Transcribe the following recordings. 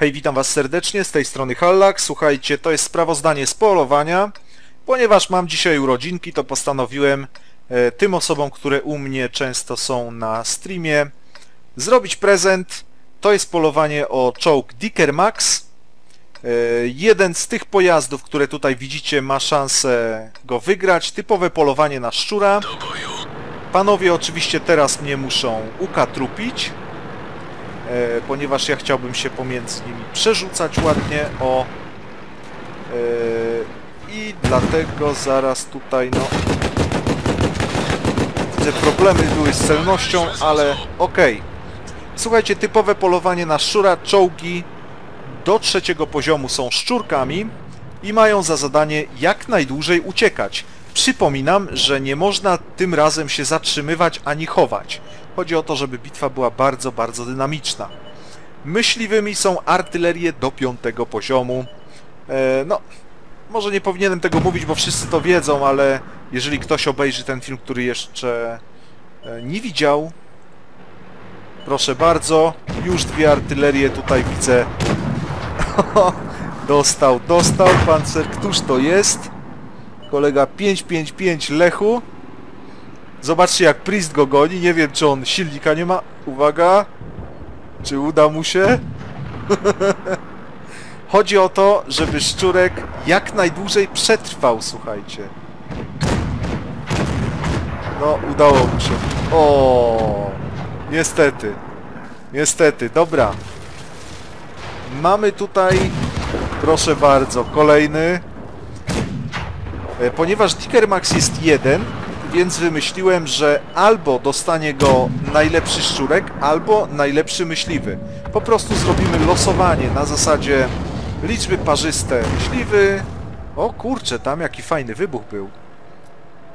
Hej, witam was serdecznie, z tej strony Hallak. Słuchajcie, to jest sprawozdanie z polowania. Ponieważ mam dzisiaj urodzinki, to postanowiłem e, tym osobom, które u mnie często są na streamie, zrobić prezent. To jest polowanie o czołg Dicker Max. E, jeden z tych pojazdów, które tutaj widzicie, ma szansę go wygrać. Typowe polowanie na szczura. Panowie oczywiście teraz mnie muszą ukatrupić, ponieważ ja chciałbym się pomiędzy nimi przerzucać ładnie, o. E, I dlatego zaraz tutaj, no... Widzę, problemy były z celnością, ale okej. Słuchajcie, typowe polowanie na szczura, czołgi do trzeciego poziomu są szczurkami i mają za zadanie jak najdłużej uciekać. Przypominam, że nie można tym razem się zatrzymywać ani chować. Chodzi o to, żeby bitwa była bardzo, bardzo dynamiczna. Myśliwymi są artylerie do piątego poziomu. E, no, może nie powinienem tego mówić, bo wszyscy to wiedzą, ale jeżeli ktoś obejrzy ten film, który jeszcze e, nie widział, proszę bardzo, już dwie artylerie tutaj widzę. dostał, dostał, pancer, któż to jest? Kolega 555 Lechu. Zobaczcie jak Priest go goni. Nie wiem czy on silnika nie ma. Uwaga. Czy uda mu się? Chodzi o to, żeby szczurek jak najdłużej przetrwał, słuchajcie. No, udało mu się. O, Niestety. Niestety, dobra. Mamy tutaj, proszę bardzo, kolejny E, Ponieważ Dicker Max jest jeden, więc wymyśliłem, że albo dostanie go najlepszy szczurek, albo najlepszy myśliwy. Po prostu zrobimy losowanie na zasadzie liczby parzyste myśliwy. O kurczę, tam jaki fajny wybuch był.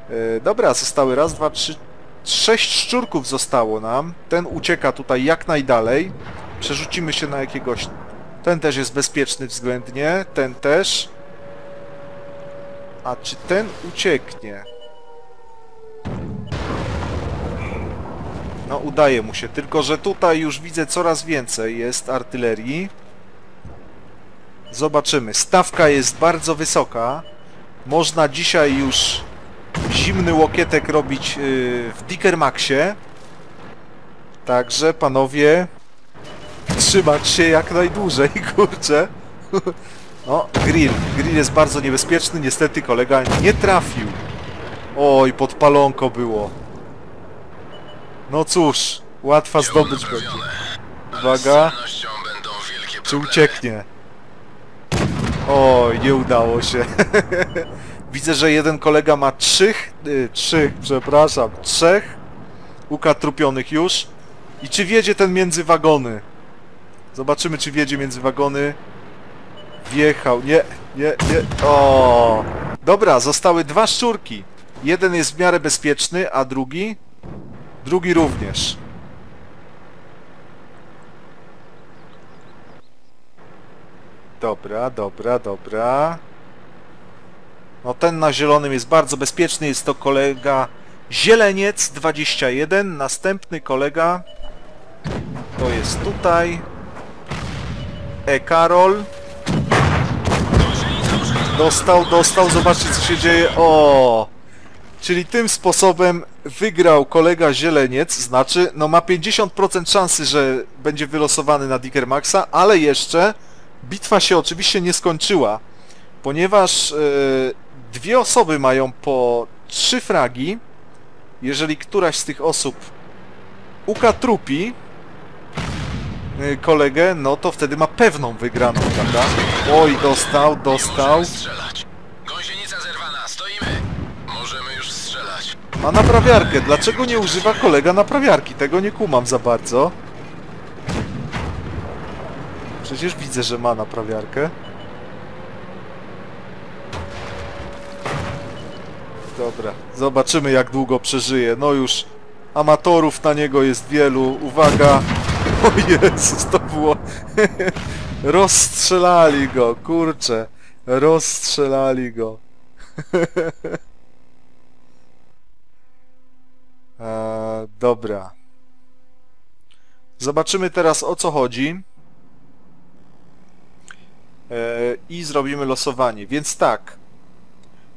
E, dobra, zostały raz, dwa, trzy, sześć szczurków zostało nam. Ten ucieka tutaj jak najdalej. Przerzucimy się na jakiegoś... Ten też jest bezpieczny względnie, ten też. A czy ten ucieknie? No udaje mu się, tylko że tutaj już widzę coraz więcej jest artylerii. Zobaczymy. Stawka jest bardzo wysoka. Można dzisiaj już zimny łokietek robić yy, w Dickermaxie. Także panowie trzymać się jak najdłużej, kurczę. No, grill. Grill jest bardzo niebezpieczny. Niestety kolega nie trafił. Oj, podpalonko było. No cóż, łatwa zdobycz będzie. Uwaga, czy ucieknie? Oj, nie udało się. Widzę, że jeden kolega ma trzech, y, trzech, przepraszam, trzech ukatrupionych już. I czy wiedzie ten między wagony? Zobaczymy, czy wiedzie między wagony. Wjechał, nie, nie, nie, o. Dobra, zostały dwa szczurki. Jeden jest w miarę bezpieczny, a drugi? Drugi również. Dobra, dobra, dobra. No ten na zielonym jest bardzo bezpieczny, jest to kolega Zieleniec 21, następny kolega to jest tutaj E. Karol Dostał, dostał, zobaczcie co się dzieje. O! Czyli tym sposobem wygrał kolega Zieleniec, znaczy, no ma 50% szansy, że będzie wylosowany na Dicker Maxa, ale jeszcze bitwa się oczywiście nie skończyła, ponieważ e, dwie osoby mają po trzy fragi. Jeżeli któraś z tych osób ukatrupi e, kolegę, no to wtedy ma pewną wygraną, prawda? Oj, dostał, dostał. Ma naprawiarkę. Dlaczego nie używa kolega naprawiarki? Tego nie kumam za bardzo. Przecież widzę, że ma naprawiarkę. Dobra, zobaczymy jak długo przeżyje. No już amatorów na niego jest wielu. Uwaga! O Jezus, to było... Rozstrzelali go, kurczę. Rozstrzelali go. dobra. Zobaczymy teraz o co chodzi. i zrobimy losowanie. Więc tak,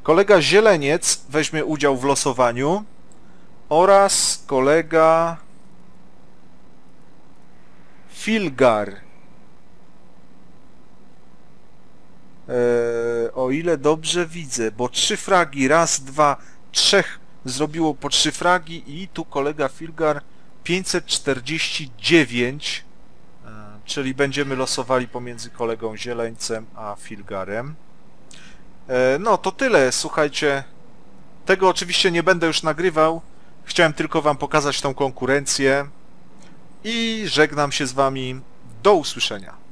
kolega Zieleniec weźmie udział w losowaniu oraz kolega Filgar. E, o ile dobrze widzę, bo trzy fragi, raz, dwa, trzech zrobiło po trzy fragi i tu kolega Filgar 549, e, czyli będziemy losowali pomiędzy kolegą Zieleńcem a Filgarem. E, No to tyle, słuchajcie. Tego oczywiście nie będę już nagrywał. Chciałem tylko wam pokazać tą konkurencję i żegnam się z wami. Do usłyszenia.